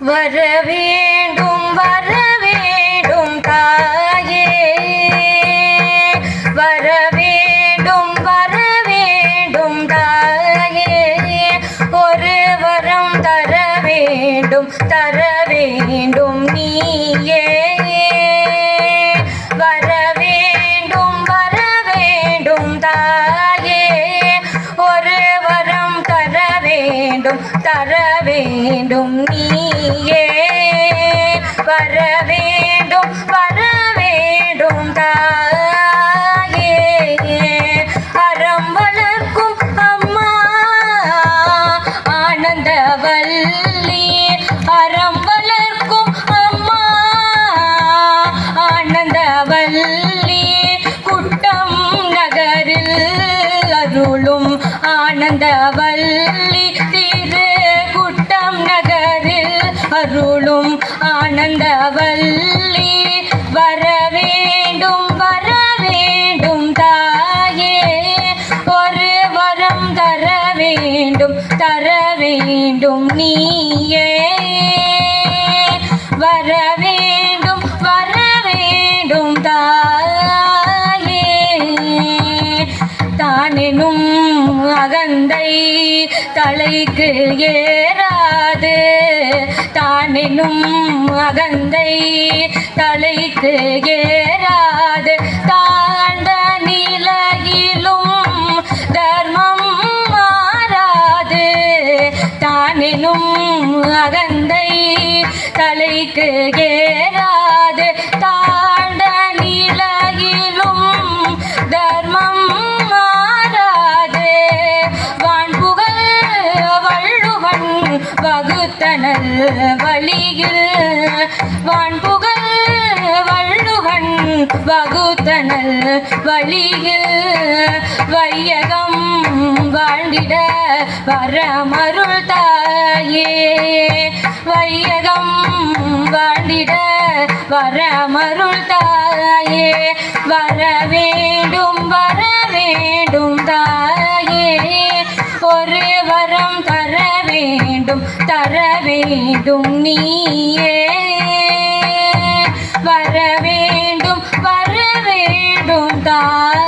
வர வேண்டும் வர வேண்டும் தாயே. வர வேண்டும் வர வேண்டும் தாயே. ஒரு வரம் தர வேண்டும் தர வேண்டும் நீயே. வேண்டும் தர வேண்டும் நீயே. வர வேண்டும் வர வேண்டும் தாயே. அறம் வளர்க்கும் அம்மா ஆனந்த வல்லி அறம் வளர்க்கும் அம்மா ஆனந்த வல்லி குட்டம் நகரில் அருளும் ஆனந்த வல்லி அருளும் ஆனந்த வல்லி வர வேண்டும் வர வேண்டும் தாயே. ஒரு வரம் தர வேண்டும் தர வேண்டும் நீயே. வர வேண்டும் வர வேண்டும் தாயே. தானெனும் மகந்தை தலைக்கு ஏறாது. தானினும் மகந்தை தலைக்கு ஏறாது. தாண்ட நிலையிலும் தர்மம் மாறாது. தானினும் மகந்தை தலைக்கு ஏறாது வகுத்தனல் வழியில். வான்புகழ் வள்ளுவன் வகுத்தனல் வழியில். வையகம் வாழ்ந்திட வரமருள் தாயே. வையகம் வாழ்ந்திட வரமருள் தாயே. வர வேண்டும் வர வர வேண்டும் நீயே. வர வேண்டும் வர வேண்டும் தான்